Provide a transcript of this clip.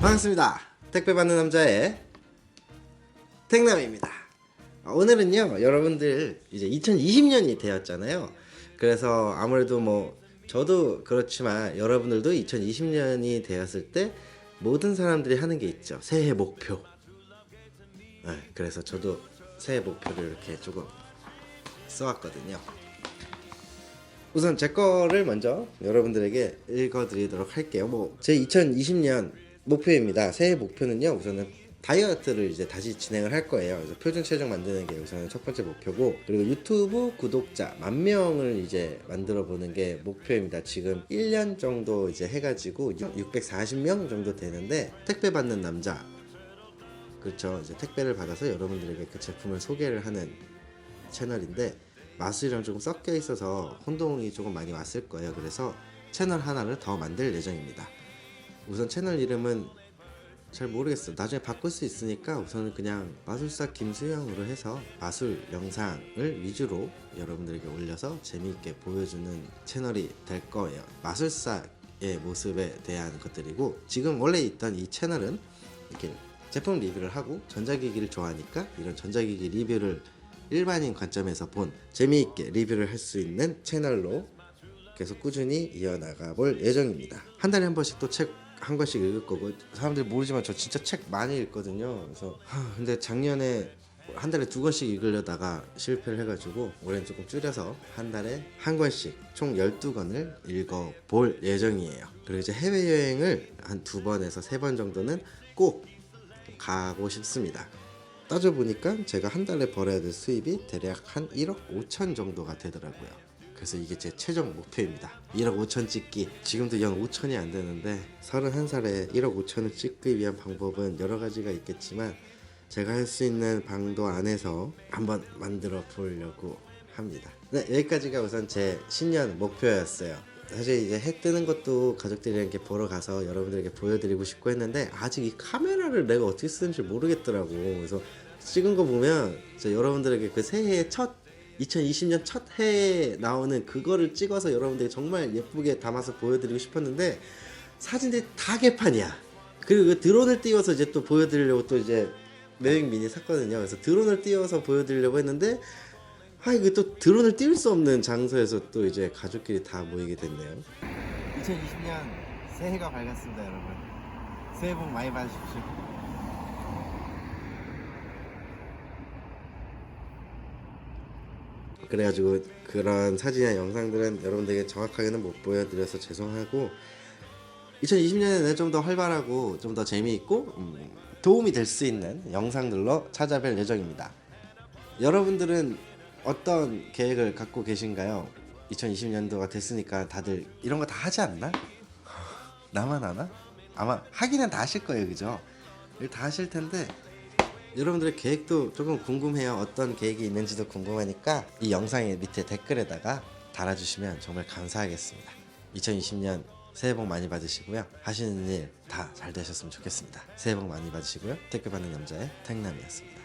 반갑습니다. 택배 받는 남자의 택남입니다. 아, 오늘은요, 여러분들 이제 2020년이 되었잖아요. 그래서 아무래도 뭐 저도 그렇지만 여러분들도 2020년이 되었을 때 모든 사람들이 하는 게 있죠. 새해 목표. 네, 그래서 저도 새해 목표를 이렇게 조금 써왔거든요. 우선 제 거를 먼저 여러분들에게 읽어드리도록 할게요. 뭐 제 2020년 목표입니다. 새해 목표는요. 우선은 다이어트를 이제 다시 진행을 할 거예요. 그래서 표준 체중 만드는 게 우선 첫 번째 목표고 그리고 유튜브 구독자 만 명을 이제 만들어 보는 게 목표입니다. 지금 1년 정도 이제 해가지고 640명 정도 되는데 택배 받는 남자 그렇죠. 이제 택배를 받아서 여러분들에게 그 제품을 소개를 하는 채널인데 마술이랑 조금 섞여 있어서 혼동이 조금 많이 왔을 거예요. 그래서 채널 하나를 더 만들 예정입니다. 우선 채널 이름은 잘 모르겠어요. 나중에 바꿀 수 있으니까 우선은 그냥 마술사 김수영으로 해서 마술 영상을 위주로 여러분들에게 올려서 재미있게 보여주는 채널이 될 거예요. 마술사의 모습에 대한 것들이고 지금 원래 있던 이 채널은 이렇게 제품 리뷰를 하고 전자기기를 좋아하니까 이런 전자기기 리뷰를 일반인 관점에서 본 재미있게 리뷰를 할 수 있는 채널로 계속 꾸준히 이어나가 볼 예정입니다. 한 달에 한 번씩 또책 한 권씩 읽을 거고 사람들이 모르지만 저 진짜 책 많이 읽거든요. 그래서 하, 근데 작년에 한 달에 두 권씩 읽으려다가 실패를 해가지고 올해는 조금 줄여서 한 달에 한 권씩 총 12권을 읽어볼 예정이에요. 그리고 이제 해외여행을 한 두 번에서 세 번 정도는 꼭 가고 싶습니다. 따져보니까 제가 한 달에 벌어야 될 수입이 대략 한 1억 5천 정도가 되더라고요. 그래서 이게 제 최종 목표입니다. 1억 5천 찍기. 지금도 영 5천이 안 되는데 31살에 1억 5천을 찍기 위한 방법은 여러 가지가 있겠지만 제가 할 수 있는 방도 안에서 한번 만들어 보려고 합니다. 네, 여기까지가 우선 제 신년 목표였어요. 사실 이제 해 뜨는 것도 가족들이랑 이렇게 보러 가서 여러분들에게 보여드리고 싶고 했는데 아직 이 카메라를 내가 어떻게 쓰는지 모르겠더라고. 그래서 찍은 거 보면 여러분들에게 그 새해 첫 2020년 첫 해에 나오는 그거를 찍어서 여러분들에게 정말 예쁘게 담아서 보여드리고 싶었는데 사진들이 다 개판이야. 그리고 그 드론을 띄워서 이제 또 보여드리려고 또 이제 매빅 미니 샀거든요. 그래서 드론을 띄워서 보여드리려고 했는데 아 이거 또 드론을 띄울 수 없는 장소에서 또 이제 가족끼리 다 모이게 됐네요. 2020년 새해가 밝았습니다, 여러분. 새해 복 많이 받으십시오. 그래가지고 그런 사진이나 영상들은 여러분들에게 정확하게는 못 보여드려서 죄송하고 2020년에는 좀 더 활발하고 좀 더 재미있고 음, 도움이 될 수 있는 영상들로 찾아뵐 예정입니다. 여러분들은 어떤 계획을 갖고 계신가요? 2020년도가 됐으니까 다들 이런 거 다 하지 않나? 나만 하나? 아마 하기는 다 하실 거예요, 그죠? 다 하실 텐데 여러분들의 계획도 조금 궁금해요. 어떤 계획이 있는지도 궁금하니까 이 영상의 밑에 댓글에다가 달아주시면 정말 감사하겠습니다. 2020년 새해 복 많이 받으시고요. 하시는 일 다 잘 되셨으면 좋겠습니다. 새해 복 많이 받으시고요. 댓글 받는 남자의 택남이었습니다.